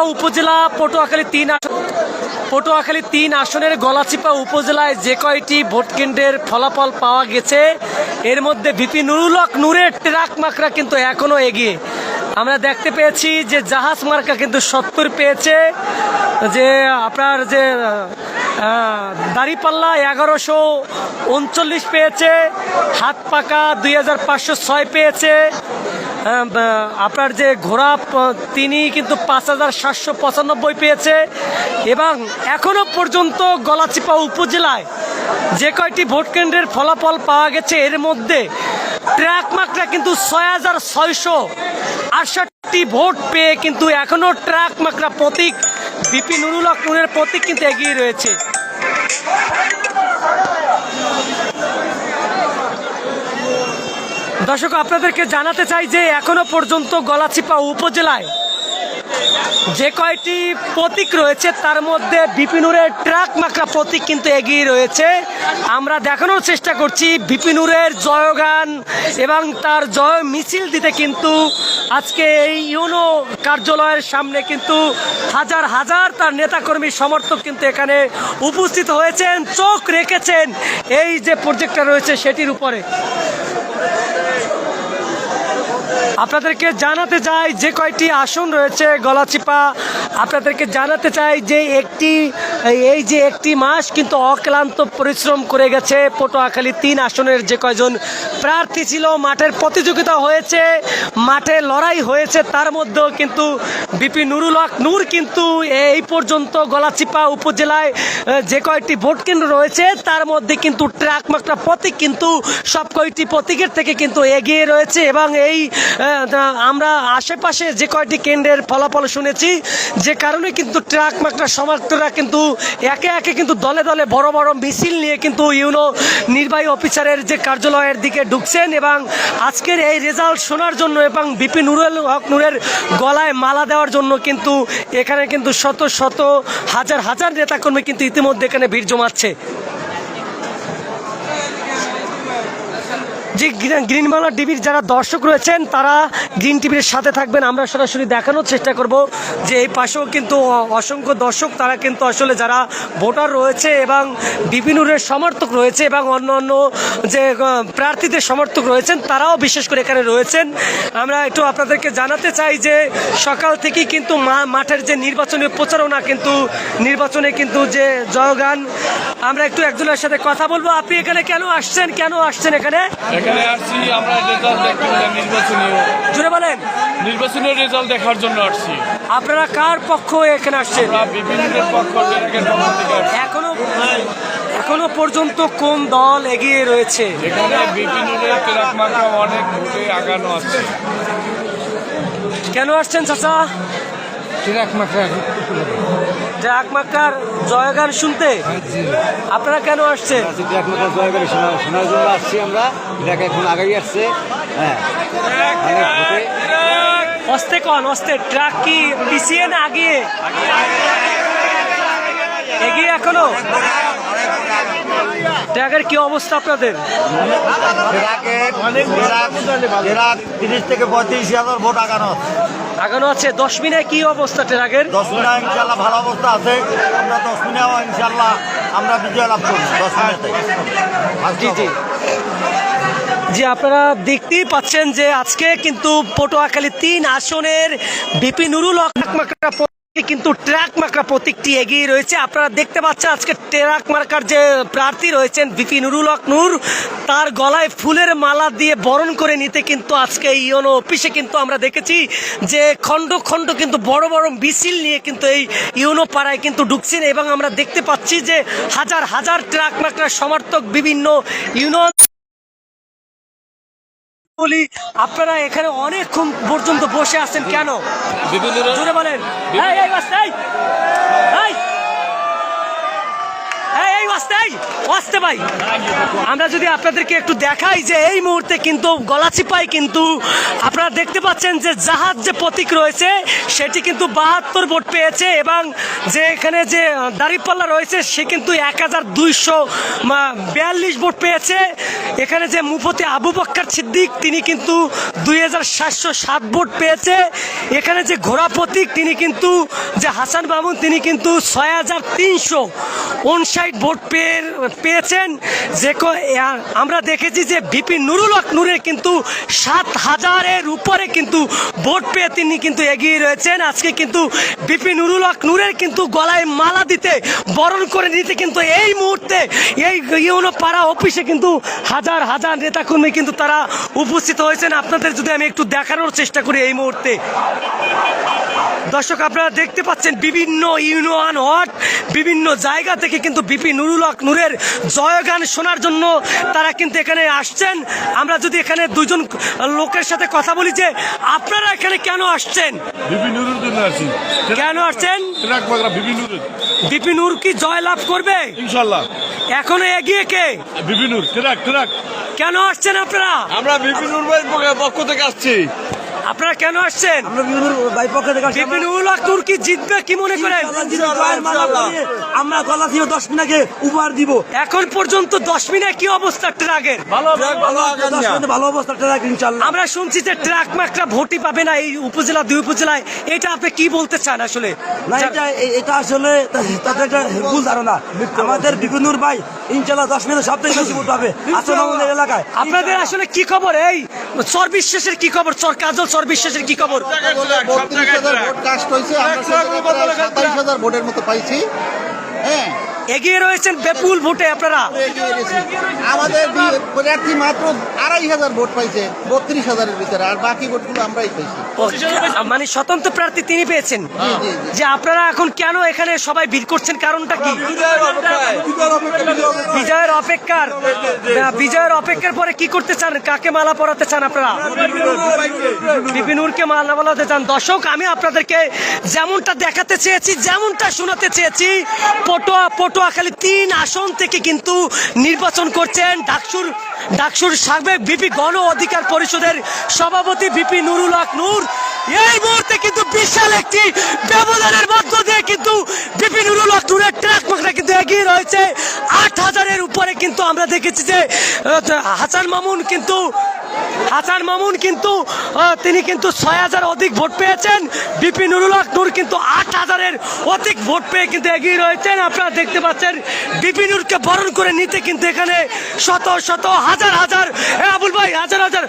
গলাচিপা উপজেলা, পটুয়াখালী তিন আসন পটুয়াখালী তিন আসনের গলাচিপা উপজেলায় যে কয়টি ভোট কেন্দ্রের ফলাফল পাওয়া গেছে, এর মধ্যে ভিপি নুরুল হক, নূরের ট্রাক মাকড়া কিন্তু এখনও এগিয়ে। আমরা দেখতে পেয়েছি যে জাহাজ মার্কা কিন্তু সত্তর পেয়েছে, যে আপনার যে দাড়িপাল্লা এগারোশো উনচল্লিশ পেয়েছে, হাত পাকা দুই হাজার পাঁচশো ছয় পেয়েছে আপনার যে ঘোড়া তিনি কিন্তু পাঁচ হাজার সাতশো পঁচানব্বই পেয়েছে। এবং এখনও পর্যন্ত গলাচিপা উপজেলায় যে কয়টি ভোট কেন্দ্রের ফলাফল পাওয়া গেছে, এর মধ্যে ট্র্যাক মার্কটা কিন্তু ছয় হাজার ছয়শো আটষট্টি ভোট পেয়ে কিন্তু এখনও ট্র্যাক মাকড়া প্রতীক বিপি নুরুল প্রতীক কিন্তু এগিয়ে রয়েছে। দর্শক, আপনাদেরকে জানাতে চাই যে এখনও পর্যন্ত গলাচিপা উপজেলায় যে কয়টি প্রতীক রয়েছে, তার মধ্যে বিপিনুরের ট্রাক মাকড়া প্রতীক কিন্তু এগিয়ে রয়েছে। আমরা দেখানোর চেষ্টা করছি বিপিনুরের জয়গান এবং তার জয় মিছিল দিতে কিন্তু আজকে এই ইউনো কার্যালয়ের সামনে কিন্তু হাজার হাজার তার নেতাকর্মী, সমর্থক কিন্তু এখানে উপস্থিত হয়েছেন, চোখ রেখেছেন এই যে প্রজেক্টটা রয়েছে সেটির উপরে। আপনাদেরকে জানাতে চাই যে কয়টি আসন রয়েছে গলাচিপা। আপনাদেরকে জানাতে চাই যে একটি, এই যে একটি মাস কিন্তু অক্লান্ত পরিশ্রম করে গেছে। পটুয়াখালী তিন আসনের যে কয়জন প্রার্থী ছিল, মাঠের প্রতিযোগিতা হয়েছে, মাঠে লড়াই হয়েছে, তার মধ্যেও কিন্তু বিপি নুরুল হক নূর কিন্তু এই পর্যন্ত গলাচিপা উপজেলায় যে কয়টি ভোট কেন্দ্র রয়েছে, তার মধ্যে কিন্তু ট্রাক মাকটা প্রতীক কিন্তু সব কয়টি প্রতীকের থেকে কিন্তু এগিয়ে রয়েছে এবং এই আমরা আশেপাশে যে কয়টি কেন্দ্রের ফলাফল শুনেছি, যে কারণে কিন্তু ট্রাক মাকটা সমর্থকরা কিন্তু একে একে কিন্তু দলে দলে বড় বড় মিছিল নিয়ে কিন্তু ইউনো নির্বাহী অফিসারের যে কার্যালয়ের দিকে ঢুকছেন এবং আজকের এই রেজাল্ট শোনার জন্য এবং বিপি নুরুল হক নূরের গলায় মালা দেওয়ার জন্য কিন্তু এখানে কিন্তু শত শত হাজার হাজার নেতাকর্মী কিন্তু ইতিমধ্যে এখানে ভিড় জমাচ্ছে। যে গ্রিন- গ্রিনবাংলা টিভির যারা দর্শক রয়েছেন, তারা গ্রিন টিভির সাথে থাকবেন। আমরা সরাসরি দেখানোর চেষ্টা করব যে এই পাশেও কিন্তু অসংখ্য দর্শক, তারা কিন্তু আসলে যারা ভোটার রয়েছে এবং বিপিনুরের সমর্থক রয়েছে এবং অন্য অন্য যে প্রার্থীদের সমর্থক রয়েছেন, তারাও বিশেষ করে এখানে রয়েছেন। আমরা একটু আপনাদেরকে জানাতে চাই যে, সকাল থেকেই কিন্তু মাঠের যে নির্বাচনী প্রচারণা কিন্তু, নির্বাচনে কিন্তু যে জয়গান, আমরা একটু একজনের সাথে কথা বলব। আপনি এখানে কেন আসছেন? কেন আসছেন এখানে? এখানে আসছি আমরা রেজাল্ট দেখতে নির্বাচনীয় জুড়ে বলেন। নির্বাচনের রেজাল্ট দেখার জন্য আসছি। আপনারা কার পক্ষ এখানে আসছেন? বিভিন্ন পক্ষ এখনও এখনও পর্যন্ত কোন দল এগিয়ে রয়েছে? এখানে বিভিন্ন ট্রাক মার্কা অনেক ভোটে আগানো আছে। কেন আসছেন চাচা? ট্রাক মাত্রা ডাক মাক্কার জয়গান শুনতে আপনারা কেন আসছেন? ট্রাক মাত্রা জয় করে শোনা শোনার জন্য আসছি আমরা। ট্রাক এখন আগাই আসছে? হ্যাঁ। অস্তে কন অস্তে। ট্রাক কি পিছিয়ে না আগিয়ে? এগিয়ে এখনও? ট্রাকের কি অবস্থা আপনাদের? ট্রাক তিরিশ থেকে পঁয়ত্রিশ হাজার ভোট আগানো আগানো আছে। দশ মিনায় কি অবস্থা ট্রাকের? দশ মিনা ইনশাল্লাহ ভালো অবস্থা আছে। আমরা দশ মিনাও ইনশাল্লাহ আমরা বিজয় লাভ করি দশ মিনাতে জি জি। জি আপনারা দেখতেই পাচ্ছেন যে আজকে কিন্তু পটুয়াখালী তিন আসনের বিপি নুরুল হক কিন্তু ট্রাক মার্কা প্রতীকটি এগিয়ে রয়েছে। আপনারা দেখতে পাচ্ছেন আজকে ট্রাক মার্কার যে প্রার্থী রয়েছেন বিপি নুরুল নূর, তার গলায় ফুলের মালা দিয়ে বরণ করে নিতে কিন্তু আজকে ইওনো অফিসে কিন্তু আমরা দেখেছি যে খণ্ড খণ্ড কিন্তু বড় বড় মিছিল নিয়ে কিন্তু এই ইউনো পাড়ায় কিন্তু ঢুকছেন এবং আমরা দেখতে পাচ্ছি যে হাজার হাজার ট্রাক মার্কার সমর্থক বিভিন্ন ইউনো বলি আপনারা এখানে অনেকক্ষণ পর্যন্ত বসে আছেন কেন? জুড়ে বলেন। এই! এই! এই এই আসতে ভাই। আমরা যদি আপনাদেরকে একটু দেখাই যে এই মুহূর্তে কিন্তু গলাচিপাই কিন্তু আপনারা দেখতে পাচ্ছেন যে জাহাজ যে প্রতীক রয়েছে, সেটি কিন্তু বাহাত্তর ভোট পেয়েছে এবং যে এখানে যে দাঁড়িপাল্লা রয়েছে, সে কিন্তু এক হাজার দুইশো বিয়াল্লিশ ভোট পেয়েছে। এখানে যে মুফতি আবু বক্কর সিদ্দিক, তিনি কিন্তু দুই হাজার সাতশো সাত ভোট পেয়েছে। এখানে যে ঘোড়া প্রতীক, তিনি কিন্তু, যে হাসান মামুন, তিনি কিন্তু ছয় হাজার তিনশো উনষাট ভোট পেয়ে, পেয়েছেন। যে আমরা দেখেছি যে ভিপি নুরুল হক নূরের কিন্তু সাত হাজারের উপরে কিন্তু ভোট পেয়ে তিনি কিন্তু এগিয়ে রয়েছেন। আজকে কিন্তু বিপি নুরুল হক নূরের কিন্তু গলায় মালা দিতে, বরণ করে নিতে কিন্তু এই মুহূর্তে এই ইউনো পাড়া অফিসে কিন্তু হাজার হাজার নেতাকর্মী কিন্তু তারা উপস্থিত হয়েছেন। আপনাদের যদি আমি একটু দেখানোর চেষ্টা করি এই মুহূর্তে। দর্শক আপনারা দেখতে পাচ্ছেন বিভিন্ন ইউনিয়ন ওয়ার্ড বিভিন্ন জায়গা থেকে কিন্তু বিপি নুরুল হক নূরের জয়গান শোনার জন্য তারা কিন্তু এখানে আসছেন। আমরা যদি এখানে দুজন লোকের সাথে কথা বলি যে আপনারা এখানে কেন আসছেন? কেন আসছেন? ট্রাক বিপি নূর কি জয় লাভ করবে? ইনশাল্লাহ। এখনও এগিয়ে কে? BP Nur truck truck. কেন আসছেন আপনারা? আমরা বিপিনুর ভাই পক্ষ থেকে আসছি। আপনারা কেন আসছেন? হক নূর জিতবে কি মনে করেন? আমরা গলা থেকে দশ মিনিটকে উপহার দিব। এখন পর্যন্ত দশ মিনিট কি অবস্থা ট্রাকের? ভালো অবস্থা ট্রাক ইনশাল্লাহ আমরা শুনছি যে ট্রাক মাকটা ভোটই পাবে না এই উপজেলা দুই উপজেলায়। এটা আপনি কি বলতে চান আসলে? না এটা এটা আসলে তাদের একটা ভুল ধারণা। আমাদের বিপিনুর ভাই ইনশাল্লাহ দশ মিনিটে সব থেকে বেশি ভোট পাবে। আসলে আমাদের এলাকায়। আপনাদের আসলে কি খবর? এই চর বিশ্বাসের কি খবর? চর কাজল চর বিশ্বাসের কি খবর? ভোট কাস্ট হয়েছে আমরা সেখানে প্রায় সাতাইশ হাজার ভোটের মতো পাইছি। হ্যাঁ। এগিয়ে রয়েছেন বেপুল ভোটে আপনারা। আমাদের প্রার্থী মাত্র আড়াই হাজার ভোট পাইছে বত্রিশ হাজারের ভিতরে আর বাকি ভোটগুলো আমরাই পাইছি। মানে স্বতন্ত্র প্রার্থী তিনি পেয়েছেন। জি, জি, জি। যে আপনারা এখন কেন এখানে সবাই ভিড় করছেন কারণটা কি? বিজয়ের অপেক্ষার বিজয়ের অপেক্ষার পরে কি করতে চান? কাকে মালা পরাতে চান আপনারা? বিপিনুরকে মালা বলাতে চান। দর্শক আমি আপনাদেরকে যেমনটা দেখাতে চেয়েছি যেমনটা শোনাতে চেয়েছি পটোয়া পটুয়াখালী তিন আসন থেকে কিন্তু নির্বাচন করছেন ডাকসুর ডাকসুর সাবেক বিপি গণ অধিকার পরিষদের সভাপতি বিপি নুরুল হক নূর। এই মুহূর্তে কিন্তু বিশাল একটি ব্যবধানের মধ্য দিয়ে কিন্তু বিপি নুরুল হক ট্রাক মাকড়া কিন্তু এগিয়ে রয়েছে। আট হাজারের উপরে কিন্তু আমরা দেখেছি যে হাসান মামুন কিন্তু, হাসান মামুন কিন্তু তিনি কিন্তু ছয় হাজার অধিক ভোট পেয়েছেন। বিপি নুরুল কিন্তু আট হাজারের অধিক ভোট পেয়ে কিন্তু এগিয়ে রয়েছেন। আপনারা দেখতে পাচ্ছেন বিপি নূরকে বরণ করে নিতে কিন্তু এখানে শত শত, হাজার হাজার আবুল ভাই, হাজার হাজার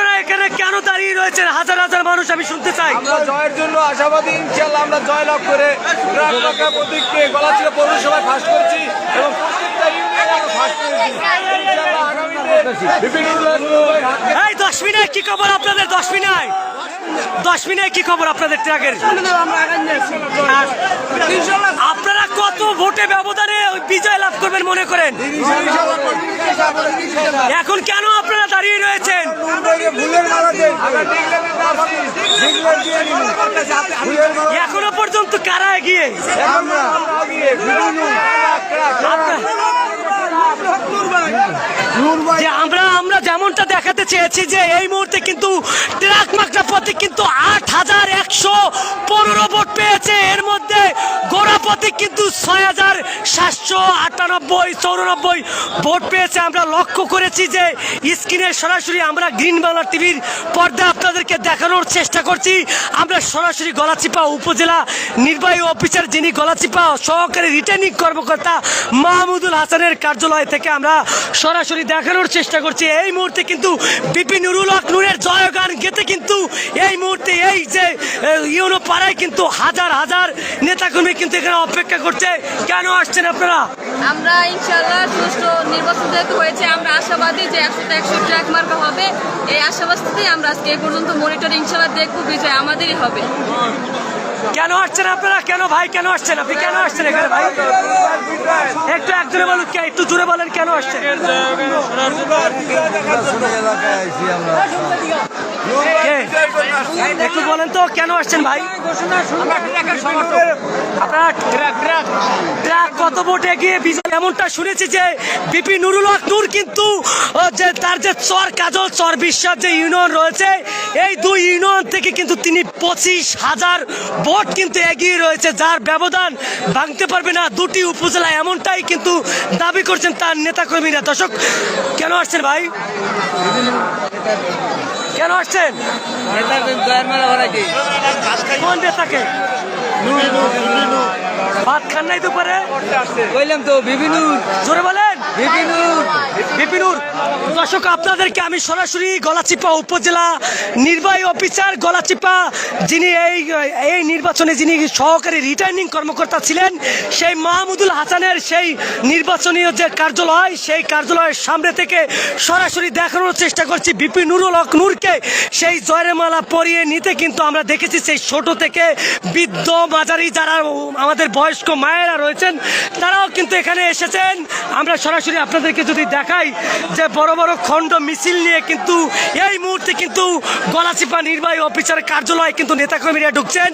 আপনারা এখানে কেন দাঁড়িয়ে রয়েছেন? হাজার হাজার মানুষ আমি শুনতে চাই। আমরা জয়ের জন্য আশাবাদী ইনশাল্লাহ আমরা জয় লাভ করে ট্রাক পাকা প্রতীককে গলাচিরা পৌরসভায় ফাঁস করেছি এবং প্রত্যেকটা ইউনিয়নে আমরা ফাঁস করেছি। ইনশাল্লাহ আগামীতে বিপিনুর ভাই হাতকে এই দশ মিনিট কি খবর আপনাদের? দশ মিনিট দশ মিনিট কি খবর আপনাদের ট্রাকের? আপনারা কত ভোটে ব্যবধানে ওই বিজয় লাভ করবেন মনে করেন? এখন কেন আপনারা দাঁড়িয়ে রয়েছেন? এখনও পর্যন্ত কারা এগিয়ে? আপনারা- যে আমরা আমরা যেমনটা দেখাতে চেয়েছি যে এই মুহূর্তে কিন্তু ট্রাক মাকড়া প্রতীক কিন্তু আট হাজার একশো পনেরো ভোট পেয়েছে। এর মধ্যে গোড়া প্রতীক কিন্তু ছয় হাজার সাতশো আটানব্বই, চৌরানব্বই ভোট পেয়েছে। আমরা লক্ষ্য করেছি যে স্ক্রিনে সরাসরি আমরা গ্রিন বাংলা টিভির পর্দা আপনাদেরকে দেখানোর চেষ্টা করছি। আমরা সরাসরি গলাচিপা উপজেলা নির্বাহী অফিসার যিনি গলাচিপা সহকারী রিটার্নিং কর্মকর্তা মাহমুদুল হাসানের কার্যালয় থেকে আমরা সরাসরি দেখানোর চেষ্টা করছি। এই মুহূর্তে কিন্তু বিপি নুরুল হক নূরের জয়গান গেতে কিন্তু এই মুহূর্তে এই যে ইউনো পাড়ায় কিন্তু হাজার হাজার নেতাকর্মী কিন্তু এখানে অপেক্ষা করছে। কেন আসছেন আপনারা? আমরা ইনশাল্লাহ সুষ্ঠু নির্বাচন যেহেতু হয়েছে, আমরা আশাবাদী যে একশোতে একশো ট্র্যাক মার্কা হবে। এই আশাবাদতেই আমরা আজকে এই পর্যন্ত মনিটর ইনশাল্লাহ দেখব, বিজয় আমাদেরই হবে। কেন আসছেন আপনারা? কেন ভাই কেন আসছেন আপনি? কেন আসছেন এখানে ভাই? একটু একজনে বলুন কে- একটু জুড়ে বলেন কেন আসছেন? একটু বলেন তো, কেন আসছেন ভাই? কত ভোট এগিয়ে বিজয় এমনটা শুনেছি যে বিপি নুরুল হক কিন্তু যে তার যে চর কাজল, চর বিশ্বাস যে ইউনিয়ন রয়েছে, এই দুই ইউনিয়ন থেকে কিন্তু তিনি পঁচিশ হাজার ভোট কিন্তু এগিয়ে রয়েছে। যার ব্যবধান ভাঙতে পারবে না দুটি উপজেলা এমনটাই কিন্তু দাবি করছেন তার নেতাকর্মীরা। দর্শক, কেন আসছেন ভাই? আসছেন কোন নেতাকে ভাত খান নাই দুপুরে? বললাম তো বিভিন্ন জোরে বলেন। বিভিন্ন বিপিনুর, দর্শক, আপনাদেরকে আমি সরাসরি গলাচিপা উপজেলা নির্বাহী অফিসার গলাচিপা, যিনি এই এই নির্বাচনে যিনি সহকারী রিটার্নিং কর্মকর্তা ছিলেন, সেই মাহমুদুল হাসানের সেই নির্বাচনীয় যে কার্যালয়, সেই কার্যালয়ের সামনে থেকে সরাসরি দেখানোর চেষ্টা করছি বিপি নুরুল হক নূরকে। সেই জয়ের মালা পরিয়ে নিতে কিন্তু আমরা দেখেছি সেই ছোট থেকে বৃদ্ধ মাঝারি যারা আমাদের বয়স্ক মায়েরা রয়েছেন, তারাও কিন্তু এখানে এসেছেন। আমরা সরাসরি আপনাদেরকে যদি দেখাই যে বড় বড় খণ্ড মিছিল নিয়ে কিন্তু এই মুহূর্তে কিন্তু গলাচিপা নির্বাহী অফিসার কার্যালয়ে কিন্তু নেতাকর্মীরা ঢুকছেন।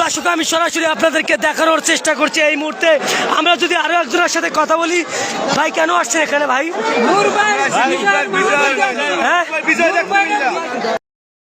দর্শক আমি সরাসরি আপনাদেরকে দেখানোর চেষ্টা করছি এই মুহূর্তে। আমরা যদি আরও একজনের সাথে কথা বলি ভাই কেন আসছেন এখানে ভাই? হ্যাঁ